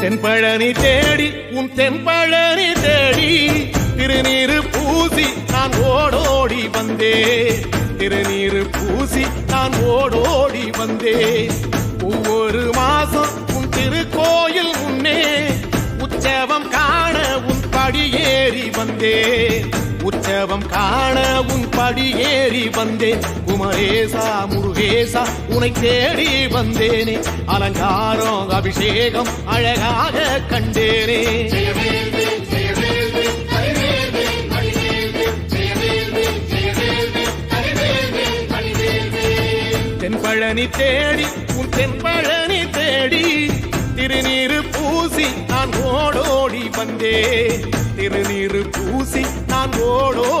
தென்பழனி தேடி உன் தென்பழனி தேடி திருநீரு பூசி நான் ஓடோடி வந்தே. திருநீரு பூசி நான் ஓடோடி வந்தே. ஒவ்வொரு மாசம் உன் திருக்கோயில் முன்னே உற்சவம் காண உன் படியேறி வந்தே. உற்சவம் காண உன் படி ஏறி வந்தேன் குமரேசா முருகேசா உனை தேடி வந்தேனே. அலங்காரம் அபிஷேகம் அழகாக கண்டேனே. தென்பழனி தேடி உன் தென்பழனி தேடி. திருநீரு பூசி நான் ஓடோடி வந்தே. திருநீரு பூசி நான் ஓடோடி வந்தே